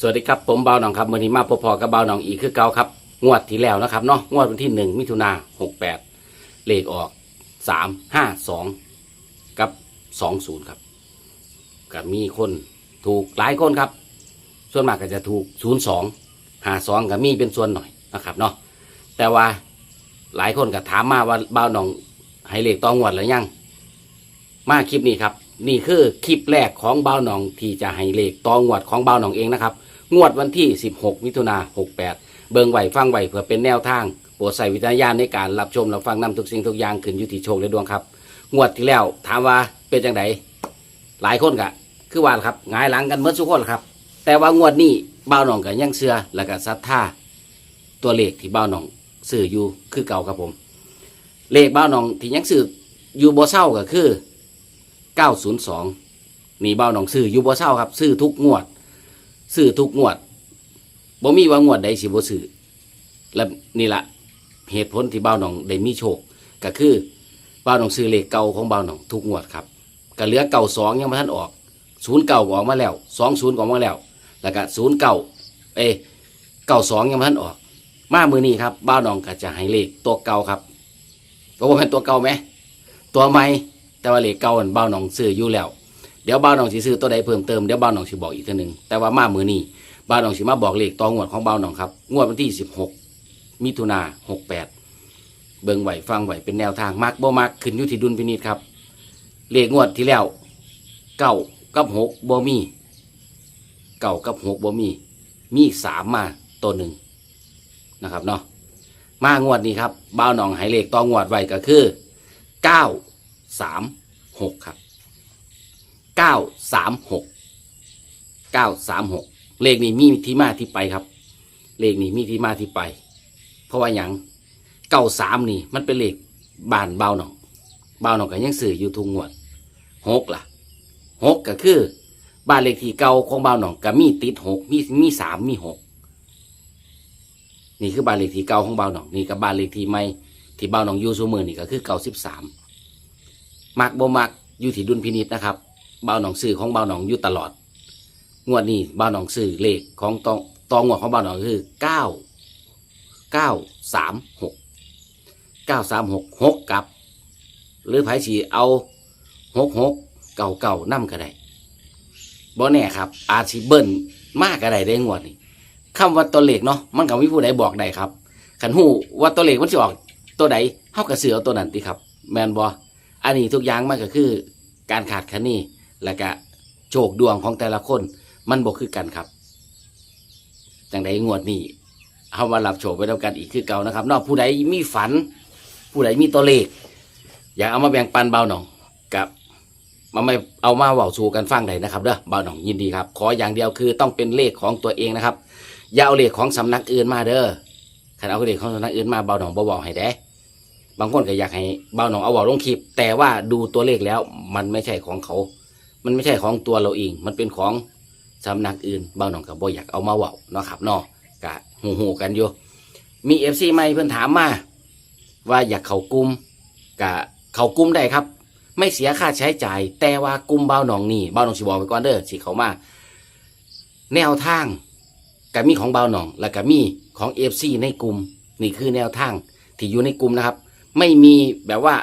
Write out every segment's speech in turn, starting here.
สวัสดีครับผมเบาหนองครับวันนี้มาพบพอกับเบาหนองอีกคือเก่าครับ งวดที่แล้วนะครับเนาะงวดวันที่หนึ่งมิถุนาหกแปดเลขออกสามห้าสองกับสองศูนย์ครับก็มีคนถูกหลายคนครับ ส่วนมากก็จะถูกศูนย์สองหาสองก็มีเป็นส่วนหน่อยนะครับเนาะแต่ว่าหลายคนก็ถามมาว่าเบาหนองให้เลขต้องวดหรือยัง มาคลิปนี้ครับ นี่คือคลิปแรกของเบ้าหนองที่จะให้เลขตองวดของเบ้าหนองเองนะครับ งวดวันที่ 16 มิถุนา68 เบิงไหวฟังไหวเพื่อเป็นแนวทาง โปรดใส่วิจารณญาณในการรับชมรับฟังนำทุกสิ่งทุกอย่างขึ้นอยู่ที่โชคและดวงครับ งวดที่แล้วถามว่าเป็นจังไดหลายคนกะ คือว่าครับหงายหลังกันเมื่อทุกคนครับ แต่ว่างวดนี้เบ้าหนองก็ยังเชื่อและก็ศรัทธาตัวเลขที่เบ้าหนองสื่ออยู่คือเก่าครับผม เลขเบ้าหนองที่ยังสื่ออยู่บ่เศร้าก็คือ 902 นี่เบ้าหนองซื้ออยู่บ่เศร้าครับ ซื้อทุกงวด ซื้อทุกงวดบ่มีว่างวดใดสิบ่ซื้อและนี่ละเหตุผลที่เบ้าหนองได้มีโชค ก็คือเบ้าหนองซื้อเลขเก่าของเบ้าหนองทุกงวดครับก็เหลือเก่าสองยังไม่ทันออกศูนย์เก่าออกมาแล้วสองศูนย์ออกมาแล้ว แล้วก็ศูนย์เก่าเอเก่าสองยังไม่ทันออก มามือนี้ครับเบ้าหนองก็จะให้เลขตัวเก่าครับก็ว่าเป็นตัวเก่าไหมตัวใหม่ แต่ว่าเลขเก่าอันเบ้าหนองซื้ออยู่แล้ว เดี๋ยวเบ้าหนองสิซื้อตัวใดเพิ่มเติมเดี๋ยวเบ้าหนองสิบอกอีกเทีนึงแต่ว่ามามือนี้เบ้าหนองสิมาบอกเลขต่องวดของเบ้าหนองครับงวดวันที่สิบหกมิถุนาหกแปดเบิ่งไหวฟังไหวเป็นแนวทางมักบ่มักขึ้นอยู่ที่ดุลพินิจครับเลขงวดที่แล้วเก้ากับหกบ่มีเก้ากับหกบ่มี มีสามมาตัวหนึ่งนะครับเนาะมางวดนี้ครับเบ้าหนองให้เลขต่องวดไว้ก็คือเก้า สามหกครับเก้าสามหกเก้าสามหกเลขนี้มีที่มาที่ไปครับ เลขนี้มีที่มาที่ไป เพราะว่าอย่างเก้าสามนี่ มันเป็นเลขบานเบาหนองเบาหนองก็ยังสื่ออยู่ทุกงวดหกล่ะหกก็คือบ้านเลขที่เก่าของเบาหนองก็มีติดหกมีมีสามมีหกนี่คือบ้านเลขที่เก่าของเบาหนองนี่กับบ้านเลขที่ใหม่ที่เบาหนองอยู่ซูมือนี่ก็คือเก้าสิบสาม มักบ่มักอยู่ที่ดุลพินิษนะครับเบาหนองซื้อของเบาหนองอยู่ตลอด งวดนี้เบาหนองซื้อเลขของตองตองงวดของเบาหนองคือเก้าเก้าสามหกเก้าสามหกหกกับ หรือไผสีเอาหกหกเก่าเก่านั่ก็ได้บ่แน่ครับ อาจสิเบิ้ลมากก็ได้ได้งวดนี้คำว่าตัวเลขเนาะมันก็มีผู้ใดบอกได้ครับขันหูว่าตัวเลขมันจะออกตัวใดเท่ากับเสือตัวนั้นติครับ แมนบอ อันนี้ทุกอย่างมันก็คือ การขาดคะเนและก็โชคดวงของแต่ละคน มันบ่คือกันครับจังใดงวดนี้เอามารับโชคไปแล้วกันอีกคือเก่านะครับ นอกผู้ใดมีฝัน ผู้ใดมีตัวเลข อยากเอามาแบ่งปันเบาหน่องกับมาไม่เอามาเว้าสู่กันฟังได้นะครับเด้อเบาหน่องยินดีครับ ขออย่างเดียวคือต้องเป็นเลขของตัวเองนะครับอย่าเอาเลขของสำนักอื่นมาเด้อขันเอาเลขของสำนักอื่นมาเบาหน่องบ่บอกให้เด้ บางคนก็อยากให้เบ้าหนองเอาเวาลงคลิป แต่ว่าดูตัวเลขแล้วมันไม่ใช่ของเขา มันไม่ใช่ของตัวเราเอง มันเป็นของสำนักอื่นเบ้าหนองกับบ่อยากเอามาเว่าเนาะครับเนาะกะหูหูๆกันอยู่มีเอฟซีใหม่เพื่อนถามมาว่าอยากเขากุมกะเขากุมได้ครับ ไม่เสียค่าใช้จ่าย แต่ว่ากุมเบ้าหนองนี่เบ้าหนองสิบอกไปก่อนเด้อสิเขามาแนวทางกับมีของเบ้าหนอง แล้วก็มีของเอฟซีในกลุ่มนี่คือแนวทางที่อยู่ในกลุ่มนะครับ ไม่มีแบบว่า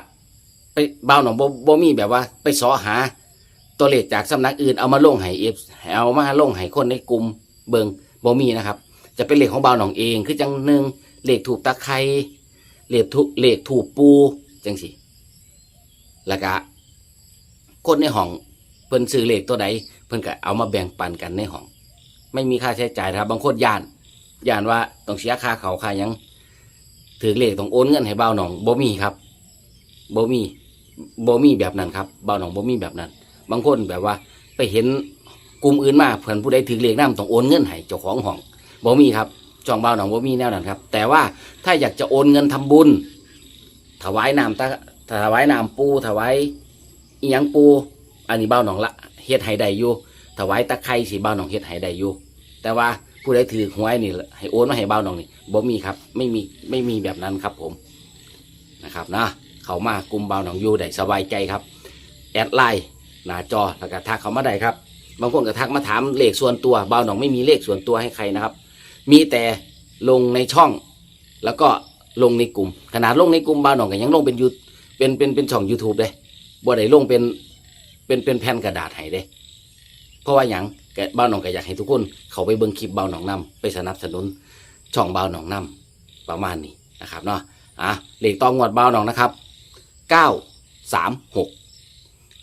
ไปเบาหนองบ่บมีแบบว่า ไปสอหา ตัวเลขจากสำนักอื่นเอามาลงให้เอฟเอามาลงให้คนในกลุ่มเบิงบ่มีนะครับ จะเป็นเลขของเบาหนองเองคือจังหนึ่งเลขถูกตะไคร้เลขถูกเลขถูกปูจังสิแล้วก็คนในห้องเพิ่นซื้อเลขตัวใดเพิ่นก็เอามาแบ่งปันกันในห้อง ไม่มีค่าใช้จ่ายนะครับ บางคนย่านย่านว่าต้องเสียค่าเขาค่ายัง ถือเลขต้องโอนเงินให้เบาหนองบ่มีครับบ่มีบ่มีแบบนั้นครับเบาหนองบ่มีแบบนั้น บางคนแบบว่า ไปเห็นกลุ่มอื่นมาเพื่อนผู้ใดถือเลขน้ำต้องโอนเงินให้เจ้าของห้องบ่มีครับจองเบาหนองบ่มีแนวนั้นครับ แต่ว่าถ้าอยากจะโอนเงินทำบุญ ถวายน้ำตาถวายน้ำปูถวายอีหยังปู อันนี้เบาหนองละเฮ็ดให้ได้อยู่ถวายตะไคร้สิเบาหนองเฮ็ดให้ได้อยู่แต่ว่า ผู้ใดถือหวยนี่ให้โอนมาให้เบาหนองนี่บ่มีครับ ไม่มีไม่มีแบบนั้นครับผมนะครับนะเขามากลุ่มเบาหนองอยู่ได้สบายใจครับ แอดไลน์หน้าจอแล้วก็ทักเขามาได้ครับ บางคนก็ทักมาถามเลขส่วนตัวเบาหนองไม่มีเลขส่วนตัวให้ใครนะครับ มีแต่ลงในช่อง แล้วก็ลงในกลุ่ม ขนาดลงในกลุ่มเบาหนองก็ยังลงเป็นยูเป็นเป็นเป็นช่อง YouTube เลยบ่ได้ลงเป็นเป็นเป็นแผ่นกระดาษให้เด้เพราะว่าหยัง แกเบาหนองก็อยากให้ทุกคน เขาไปเบิ่งคลิปเบาหนองนํไปสนับสนุนช่องเบาหนองนํประมาณนี้นะครับเนาะอะเลขตองงวดเบาหนองนะครับเก้าสามหก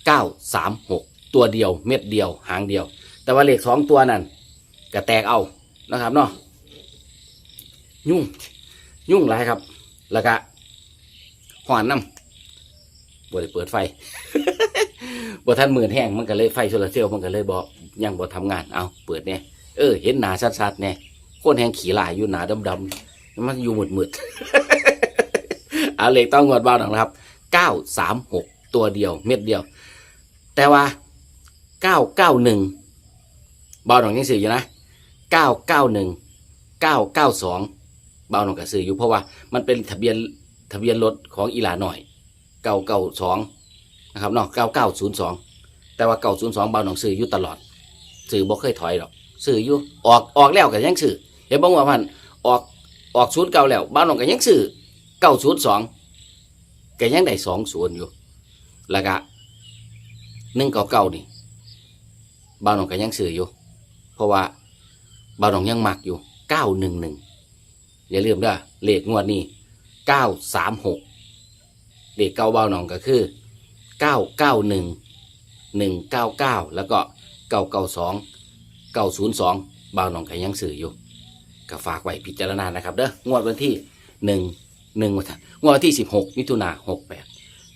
เก้าสามหกตัวเดียวเม็ดเดียวหางเดียว แต่ว่าเลขสองตัวนั่นก็แตกเอานะครับเนาะยุ่งยุ่งหลายครับ แล้วก็หอนน้ำบ่ได้เปิดไฟบ่ทันหมื่นแห้งมันก็เลยไฟโซลาร์เซลล์มันก็เลยบ่ ยังบ่ทำงานเอาเปิดเนี่ยเออ เห็นหนาชัดๆเนี่ยคนแหงขี่ลายอยู่หนาดำๆมันอยู่มืดๆเอาเลขต้องงวดบ้านหน่อยนะครับเก้าสามหกตัวเดียว เม็ดเดียว แต่ว่าเก้าเก้าหนึ่งบ้านหนองยังสื่ออยู่นะเก้าเก้าหนึ่งเก้าเก้าสองบ้านหนองก็สื่ออยู่เพราะว่ามันเป็นทะเบียนทะเบียนรถของอีหลาหน่อยเก้าเก้าสองนะครับเนาะ9902แต่ว่า902บาวหนองซื้ออยู่ตลอด ซื้อบ่เคยถอยหรอกซื้ออยู่ออกออกแล้วก็ยังซื้อเห็นบ่ว่ามันออกออกศูนย์เก่าแล้วบ้าวหนองก็ยังซื้อ902ก็ยังได้20อยู่แล้วก็199นี่บ้าวหนองก็ยังซื้ออยู่ เพราะว่าบ้าวหนองยังหมักอยู่911อย่าลืมด้อเลขงวดนี้936เลขเก่าบ้าวหนองก็คือเก้าเก้าหนึ่งหนึ่งเก้าเก้าแล้วก็ เก้าเก้าสองเก้าศูนย์สองบ่าวหนองไก่ยังสื่ออยู่ก็ฝากไว้พิจารณานะครับเด้องวดวันที่หนึ่งหนึ่งวันที่งวดวันที่สิบหกมิถุนาหกแปด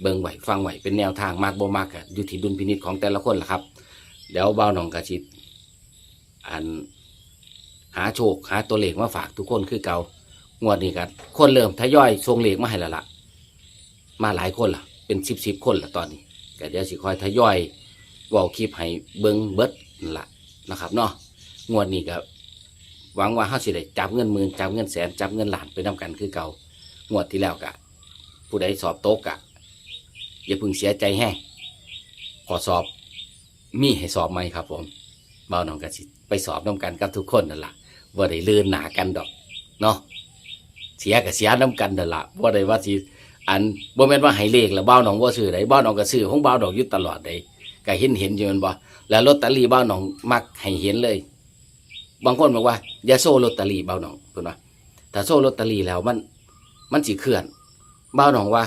เบิ่งไหวฟังไหวเป็นแนวทางมากบ่มากกันอยู่ที่ดุลพินิจของแต่ละคนละครับ เดี๋ยวบ่าวหนองกระชิดอันหาโชคหาตัวเลขมาฝากทุกคนคือเก่างวดนี้กันคนเริ่มทยอยส่งเลขมาให้ละละมาหลายคนละเป็นสิบสิบคนละตอนนี้ก็เดี๋ยวสิคอยทยอย เว่าคลิปให้เบิ้งเบิดนั่นละนะครับเนาะงวดนี้ก็หวังว่าเฮาสิได้จับเงินหมื่นจับเงินแสนจับเงินล้านไปนํกันคือเก่างวดที่แล้วกะผู้ใดสอบตกกะอย่าเพึ่งเสียใจแห้งขอสอบมีให้สอบไหมครับผมเบาหนองกะสิไปสอบน้กันกับทุกคนนั่นละว่าได้เลื่อนหนากันดอกเนาะเสียกับเสียน้กันนั่นละว่าได้ว่าสิอันบ่แม่นว่าให้เลขแล้วเบ้าหนองว่าซื้อไดเบ้าหนองก็ซื้อของเบ้าดอกอยู่ตลอดได้ ก็เห็นเห็นอยู่มันบ่แล้วลอตเตอรี่เบ้าหนองมักให้เห็นเลย บางคนบอกว่า อย่าโซ่ลอตเตอรี่เบ้าหนองเพิ่นว่าถ้าโซ่ลอตเตอรี่แล้วมัน มันสิเคลื่อนเบ้าหนองว่า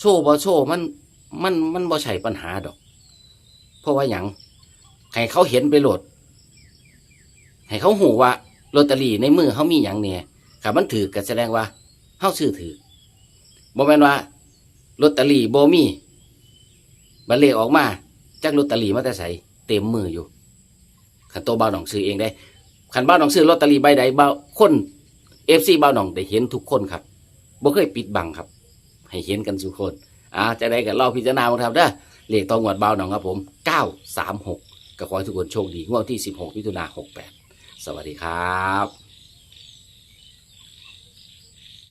โซ่บ่โซ่มันมันมันบ่ใช่ปัญหาดอก เพราะว่าหยังให้เขาเห็นไปโหลด ให้เขาหูว่าลอตเตอรี่ในมือเขามีหยังเนี่ยถ้ามันถือก็แสดงว่าเฮาซื้อถือบ่แม่นว่าลอตเตอรี่บ่มีบัดเลขออกมา จากลอตเตอรี่มาแต่ใส่เต็มมืออยู่คันโตวบ่าหนองซื้อเองได้คันบ่าหนองซื้อลอตเตอรี่ใบใดบ่าคน FC บ่าหนองได้เห็นทุกคนครับบ่เคยปิดบังครับ ให้เห็นกันทุกคนอ่าจะได้กันรอพิจารณาครับเด้อเลขตองวดเบาหนองครับผม936ก็ขอให้ทุกคนโชคดีงวดที่16มิถุนา68สวัสดีครับ